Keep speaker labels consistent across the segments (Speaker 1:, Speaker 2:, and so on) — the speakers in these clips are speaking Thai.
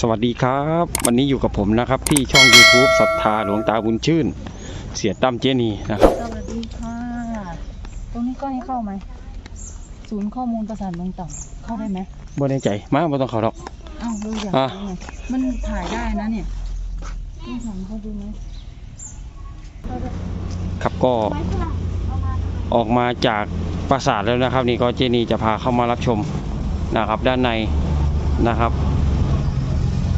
Speaker 1: สวัสดีครับ วันนี้อยู่กับผมนะครับที่ช่อง YouTube ศรัทธาหลวงตาบุญชื่น เสียตั้มเจนีนะครับ
Speaker 2: สวัสดีค่ะ ตรงนี้ก็ให้เข้าไหมศูนย์ข้อมูลประสานเมืองต่ำเข้าได้ไหม
Speaker 1: บ่แน่ใจมาบ่ต้องเขาหรอก
Speaker 2: อ้าวดูอย่าง
Speaker 1: อะ
Speaker 2: นี้ไงมันถ่ายได้นะเนี่ยต้องถามเขาดูไหม
Speaker 1: ครับก็ออกมาจากปราสาทแล้วนะครับ นี่ก็เจนีจะพาเข้ามารับชมนะครับ ด้านในนะครับ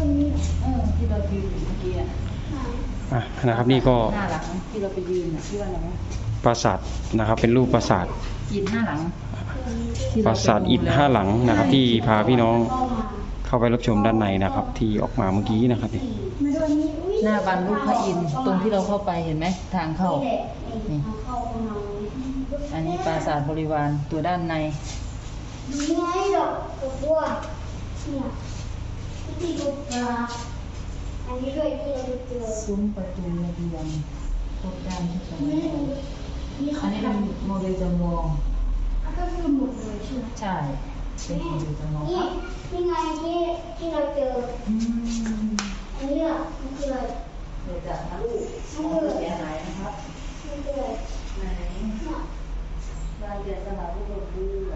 Speaker 2: ถ่ายได้
Speaker 1: อะ
Speaker 2: ข้างหลังประธานอาจารย์นี่ไงประสาทอีกท่าที่เราไปดูเออที่เรายืนอยู่เมื่อกี้อะ
Speaker 1: อะนะครับนี่ก็
Speaker 2: หน้าหลังที่เราไปยืนน่ะที่ว่าอะไรนะ
Speaker 1: ปราสาทนะครับเป็นรูปปราสาท
Speaker 2: อินห้าหลังที่
Speaker 1: ป
Speaker 2: เไป
Speaker 1: ราสาทอิฐห้าหลังนะครับ ที่พาพี่น้องเข้าไปรับชมด้านในนะครับ ที่ออกมาเมื่อกี้นะครับนี่
Speaker 2: หน้าบันรูปพระอินทร์ตรงที่เราเข้าไปเห็นไหมทางเข้า นี่อันนี้ปราสาทบริวารตัวด้านใน
Speaker 3: นี่ไงดอกดอกบัวเนี่ย ที่ดูปลาอันนี้ด้วยที่เราเจอ
Speaker 2: ซุ้มประตูระเบียงครบด้านทุกอย่าง
Speaker 3: นี่นี่
Speaker 2: อั
Speaker 3: เขา
Speaker 2: นนี้เป็นโมเดลจำลอง
Speaker 3: ก็คือหมดเลยใช่ไหม
Speaker 2: ใช่เป็นโมเดลจำลองค
Speaker 3: นี่
Speaker 2: รับ
Speaker 3: นี่ไงที่ที่เราเจอ
Speaker 2: อืม
Speaker 3: อันนี้อะมันคืออะไร
Speaker 2: เดี๋ยวจะมาลูกของเสียหายนะครับ
Speaker 3: มันคืออะไร
Speaker 2: ไหน
Speaker 3: เนี่ย
Speaker 2: บ้านเรียนสลาลูกเรือ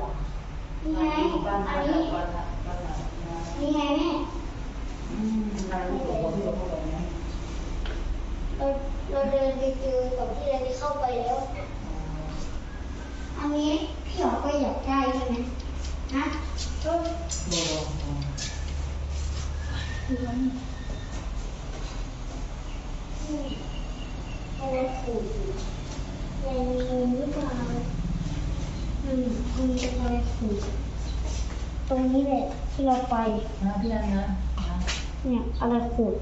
Speaker 3: นี่ไง
Speaker 2: บ้าน
Speaker 3: อั
Speaker 2: บ้านน
Speaker 3: นี้
Speaker 2: บ้านบ้านบ้าน
Speaker 3: นี่ไงแม่
Speaker 2: เราเรา
Speaker 3: เดินไปเจอกับที่เราได้เข้าไปแล้วอันนี้พี่หอกก็อยากได้ใช่ไหมนะก็เอาไว้ขูดในงูหรือเปล่าอืมมันจะไว้ขูดตรงนี้แหละที่เราไป
Speaker 2: นะพี่นันนะ
Speaker 3: เนี่ยอะไรขูด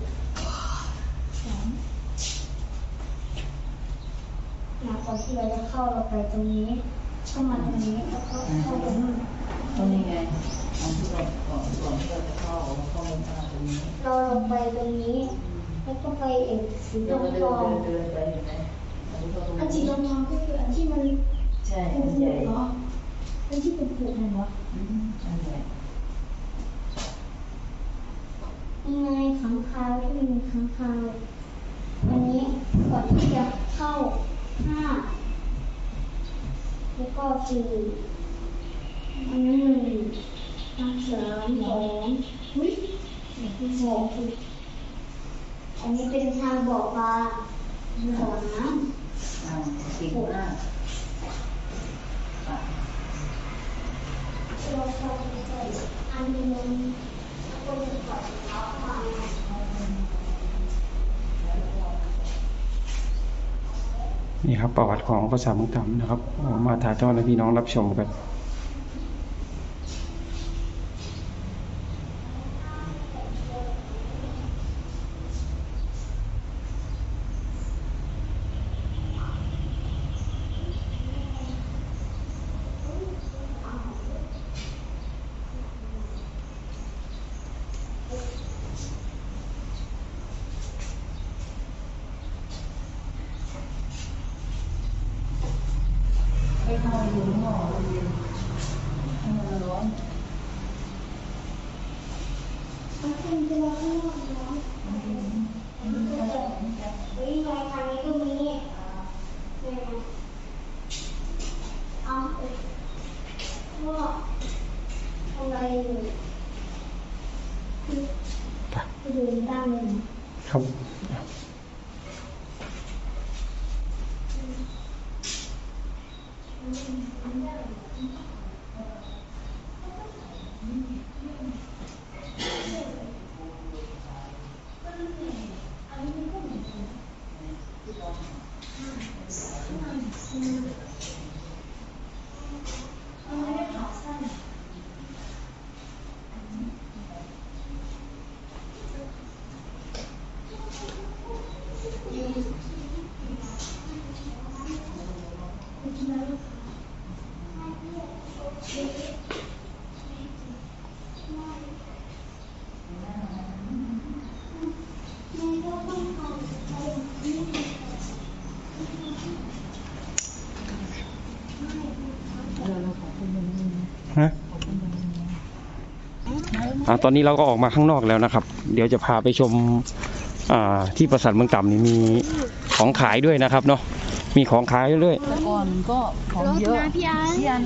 Speaker 3: นะก่อนที่เราจะเข้าเราไปตรงนี้เข้ามาตรงนี้แล้วก็เข้าตรงนู้น
Speaker 2: ตรงนี้ไงอันที่เราก่อนก่อนที่เราจะเข้าเข้าลงมาตรงนี้
Speaker 3: เราลงไปตรงนี้ แล้วก็ไปเอกสี
Speaker 2: เดิ
Speaker 3: ท
Speaker 2: น
Speaker 3: อง
Speaker 2: เดิ
Speaker 3: ทอง
Speaker 2: นเดินไปเห็นไหมอันนี้เข้าตรง
Speaker 3: อันสี
Speaker 2: นี้
Speaker 3: ทองทองก็คืออันที่มัน
Speaker 2: ใช่
Speaker 3: ผู
Speaker 2: อันใหญ่
Speaker 3: กๆเนาะอันที่เป็นผูกๆนั่นเหรอ
Speaker 2: อืมอันใหญ่
Speaker 3: ยังไงขังคาวที่มีขังคาวอันนี้ก่อนที่จะเข้าห้าแล้วก็สี่อันนี้หนึ่งอันสามสองอุ้ยอันที่สองคืออันนี้เป็นทางบ่อปลาบ่อน้
Speaker 2: อ่าสี่ห้า
Speaker 3: เราต้องใส่อันนี้มันแล้วก็จะปล่อยเท้าเข้ามา
Speaker 1: นี่ครับประวัติของภาษามุกธรรมนะครับมาถ่ายทอดให้พี่น้องรับชมกัน
Speaker 2: ไปนอนอยู่ข้างนอกเย็นให้มันร้อน
Speaker 3: มันเป็นตัวข้างนอกเนาะเฮ้ยรายทางนี้ก็มีเนี่ยนะเอาเอ้ยว่าอะไรอยู่ คือดูด้านหนึ่ง
Speaker 1: ครับ
Speaker 3: เอ่า
Speaker 1: ตอนนี้เราก็ออกมาข้างนอกแล้วนะครับ เดี๋ยวจะพาไปชมอ่าที่ปราสาทเมืองต่ำนี่มีของขายด้วยนะครับเนาะมีของขายด้วย
Speaker 2: แต่ก่อนก็ของเยอะ
Speaker 3: พี่อัน
Speaker 2: พี่อัน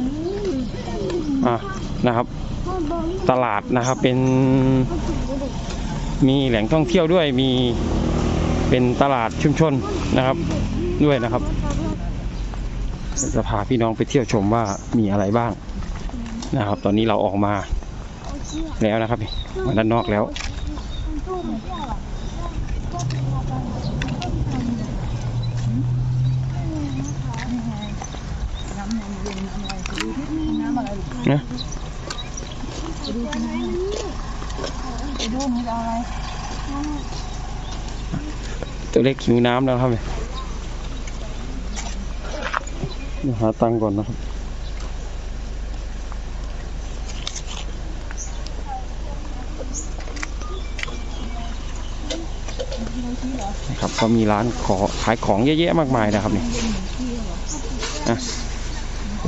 Speaker 1: อ่านะครับ ตลาดนะครับเป็น มีแหล่งท่องเที่ยวด้วยมีเป็นตลาดชุมชนนะครับด้วยนะครับจะพาพี่น้องไปเที่ยวชมว่ามีอะไรบ้างนะครับ ตอนนี้เราออกมา แล้วนะครับมาด้านนอกแล้ว
Speaker 2: น้ำเย็นๆน้ำอะไปดูกัน
Speaker 1: นะ
Speaker 2: ไปดูมันจะอะไร
Speaker 1: ตัวเล็กหิวน้ำแล้วครับเดี๋ยหาตังก่อนนะครับ นะครับก็มีร้านขอขายของเยอะแยะมากมายนะครับนี่อะ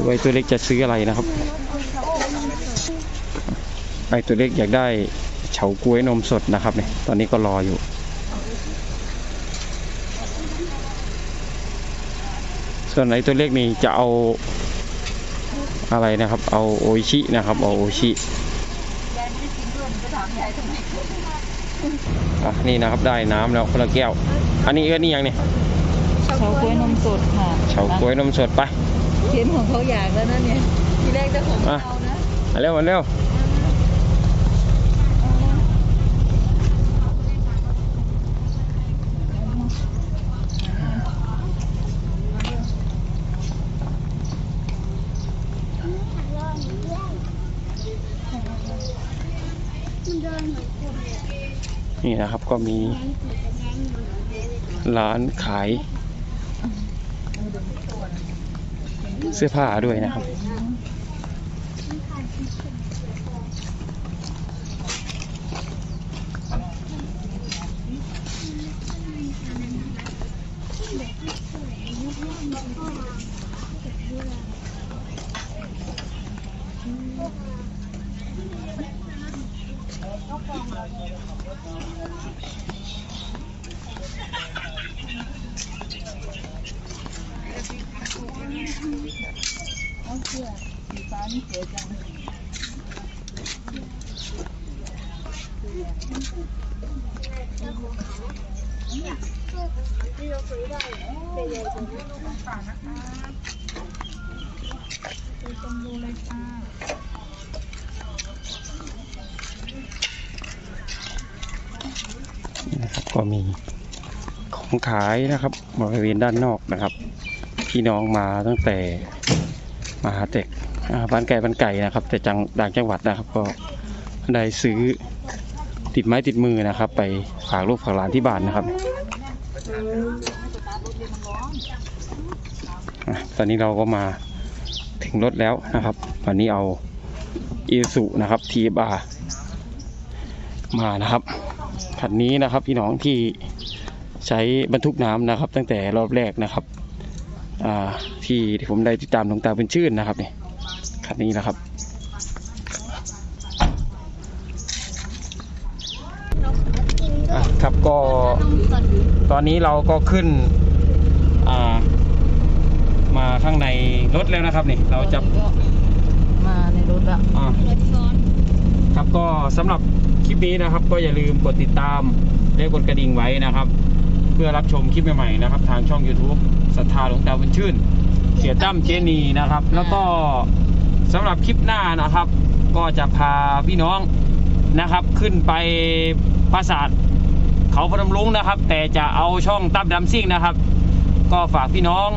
Speaker 1: ไอ้ตัวเล็กจะซื้ออะไรนะครับไอตัวเล็กอยากได้เฉาก๊วยนมสดนะครับเนี่ยตอนนี้ก็รออยู่ ส่วนไอตัวเล็กนี่จะเอาอะไรนะครับ เอาโอชินะครับ เอาโอชิ อะนี่นะครับได้น้ำแล้วคนละแก้ว อันนี้เอื้อนี่ยังเนี่ย
Speaker 2: เฉาก๊วยนมสดค่ะ
Speaker 1: เฉาก๊วยนมสดไป
Speaker 2: เห็นของเขาอยากแล้วนะเนี่ยทีแรกเจ้าของ
Speaker 1: อะ
Speaker 2: เอานะ
Speaker 1: มาเร็วมาเร็ว นี่นะครับก็มีร้านขาย เสื้อผ้าด้วยนะครับ
Speaker 3: ไป
Speaker 2: ตรงดูเลยค่ะ
Speaker 1: นะครับ ก็มีของขายนะครับบริเวณด้านนอกนะครับ พี่น้องมาตั้งแต่มาหาเต็กอ่าบ้านไก่บ้านไก่นะครับ แต่จังต่างจังหวัดนะครับ ก็ได้ซื้อติดไม้ติดมือนะครับ ไปฝากลูกฝากหลานที่บ้านนะครับตอนนี้เราก็มาถึงรถแล้วนะครับวันนี้เอาอีสุนะครับทีบามานะครับ คันนี้นะครับ พี่น้องที่ใช้บรรทุกน้ำนะครับ ตั้งแต่รอบแรกนะครับอ่าที่ที่ผมได้ติดตามหลวงตาเป็นชื่นนะครับนี่คันนี้นะครับอะครับก็ตอนนี้เราก็ขึ้นอ่ามาข้างในรถแล้วนะครับนี่เราจะ
Speaker 2: ก็มาในรถละ
Speaker 1: อ่า ครับก็สำหรับคลิปนี้นะครับ ก็อย่าลืมกดติดตามและกดกระดิ่งไว้นะครับ เพื่อรับชมคลิปใหม่ๆนะครับ ทางช่อง YouTube ศรัทธาหลวงตาบุญชื่น เสียตั้มเจนีนะครับ แล้วก็สำหรับคลิปหน้านะครับ ก็จะพาพี่น้องนะครับ ขึ้นไปปราสาทเขาพนมรุ้งนะครับ แต่จะเอาช่องตั้มดำซิ่งนะครับ ก็ฝากพี่น้อง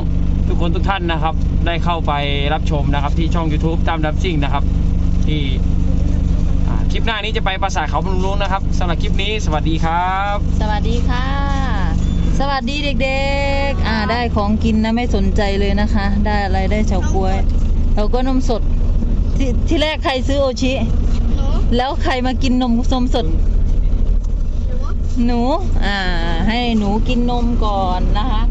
Speaker 1: ทุกคนทุกท่านนะครับ ได้เข้าไปรับชมนะครับ ที่ช่อง YouTube ตั้มดำซิ่งนะครับ ที่อ่า คลิปหน้านี้จะไปปราสาทเขาพนมรุ้งนะครับสำหรับคลิปนี้สวัสดีครับ
Speaker 2: สวัสดีค่ะ สวัสดีเด็กๆ อ่าได้ของกินนะไม่สนใจเลยนะคะ ได้อะไรได้เฉาก๊วยแล้วก็นมสดที่ที่แรกใครซื้อโอชิแล้วใครมากินนมนมสดหนู อ่า ให้หนูกินนมก่อนนะคะ